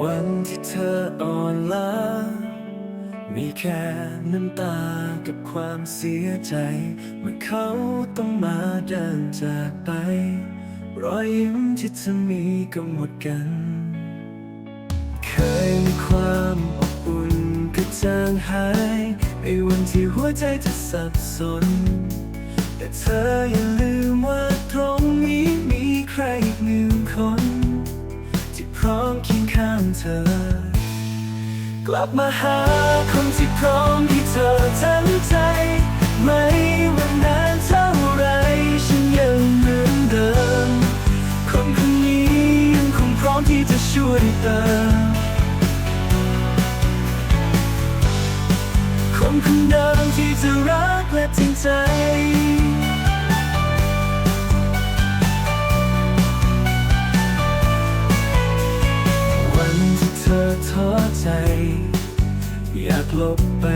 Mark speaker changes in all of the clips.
Speaker 1: วันที่เธออ่อนล้า มีแค่น้ำตากับความเสียใจ เมื่อเขาต้องมาเดินจากไป รอยยิ้มที่เธอมีก็หมดกัน เคยมีความอบอุ่นก็จางหายในวันที่หัวใจเธอสับสน แต่เธออย่าลืมว่าตรงนี้มีใครอีก เธอ กลับมาหาคนที่พร้อมที่เธอทั้งใจ ไม่ว่านานเท่าไรฉันยังเหมือนเดิม คนคนนี้ยังคงพร้อมที่จะช่วยเติมคนคนเดิม อยากหลบไป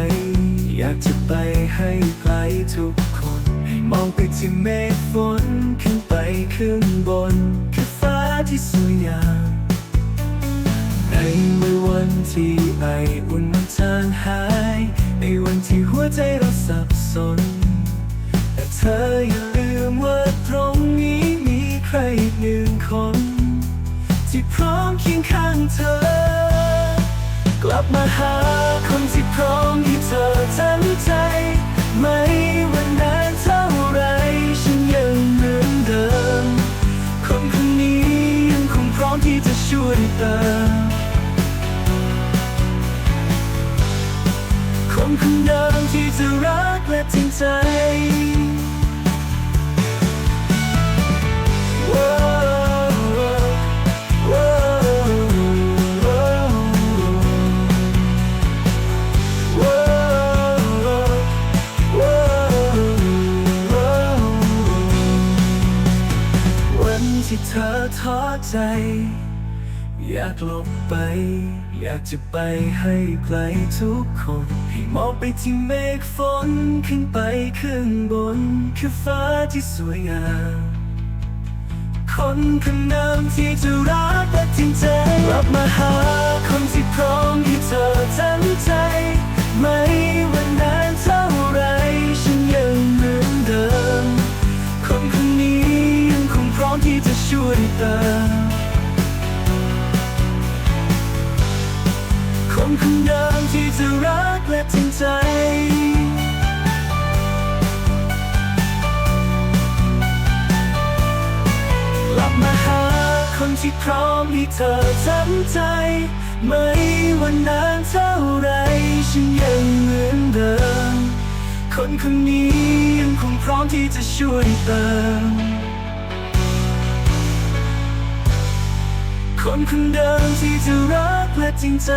Speaker 1: อยากจะไปให้ไกลทุกคน ให้มองไปที่เมฆฝนขึ้นไปขึ้นบน คือฟ้าที่สวยงามในเมื่อวันที่ไออุ่นมันจางหาย ในวันที่หัวใจเราสับสน แต่เธออย่าลืมว่าตรงนี้มีใครอีกหนึ่งคน ที่พร้อมเคียงข้างเธอ กลับมาหาคนที่พร้อมที่เธอทั้งใจ ไม่ว่านานเท่าไรฉันยังเหมือนเดิม คนคนนี้ยังคงพร้อมที่จะช่วยเติม ที่เธอท้อใจ อยากหลบไป อยากจะไปให้ไกลทุกคน ให้มองไปที่เมฆฝนขึ้นไปข้างบน คือฟ้าที่สวยงาม คนคนเดิมที่จะรักและจริงใจกลับมาหาคนที่พร้อม วยเติมคนคนเดิมที่จะรักและจริงใจ กลับมาหาคนที่พร้อมให้เธอทั้งใจ ไม่ว่านานเท่าไรฉันยังเหมือนเดิม คนคนนี้ยังคงพร้อมที่จะช่วยเติม คนคนเดิมที่จะรักและจริงใจ